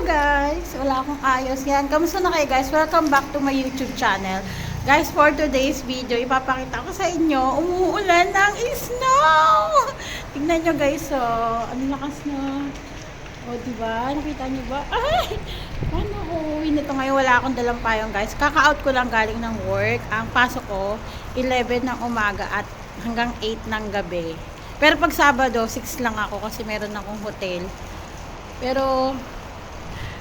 guys! Wala akong ayos yan. Kamusta na kayo guys? Welcome back to my YouTube channel. Guys, for today's video, ipapakita ko sa inyo, umuulan ng snow! Tignan nyo guys, oh. Ano lakas na. O, oh, diba? Nakita nyo ba? Ay! Paano ko uwi nito ngayon? Wala akong dalang payong guys. Kaka-out ko lang galing ng work. Ang pasok ko, 11 ng umaga at hanggang 8 ng gabi. Pero pag Sabado, 6 lang ako kasi meron akong hotel. Pero,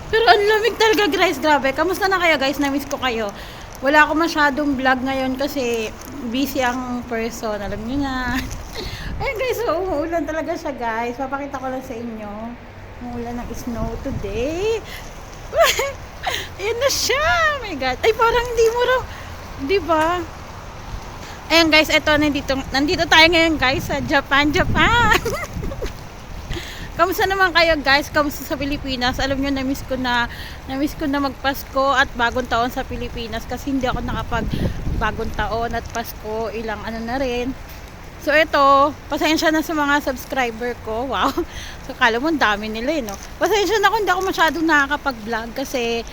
pero ang lamig talaga guys, grabe. Kamusta na kayo guys? Na-miss ko kayo. Wala ako masyadong vlog ngayon kasi busy ang person. Alam niyo na. Ayun guys, so, umuulan talaga siya guys. Papakita ko lang sa inyo. Umuulan ng snow today. Ayan na siya. Oh my God. Ay, parang hindi mo raw. Di ba? Ayan guys, eto nandito, nandito tayo ngayon guys sa Japan, Japan. Kamusta naman kayo guys? Kamusta sa Pilipinas? Alam nyo, na-miss ko na, na-miss ko na magpasko at bagong taon sa Pilipinas kasi hindi ako nakapag bagong taon at Pasko, ilang ano na rin. So ito, pasensya na sa mga subscriber ko. Wow. So kala mo dami nila eh, no? Pasensya na kung hindi ako masyadong nakakapag-vlog kasi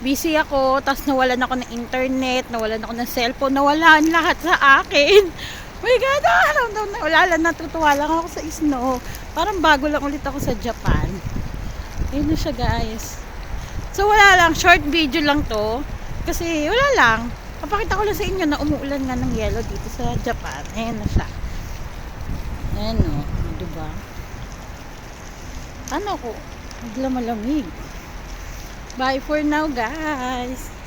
busy ako, tapos nawalan ako ng internet, nawalan ako ng cellphone, nawalan lahat sa akin. My God, ah, alam daw na, wala lang, natutuwa lang ako sa snow. Parang bago lang ulit ako sa Japan. Ayun na siya guys. So wala lang, short video lang to. Kasi wala lang. Papakita ko lang sa inyo na umuulan nga ng yellow dito sa Japan. Ayan na siya. Ayan o, diba? Ano ko? Bigla malamig. Bye for now guys.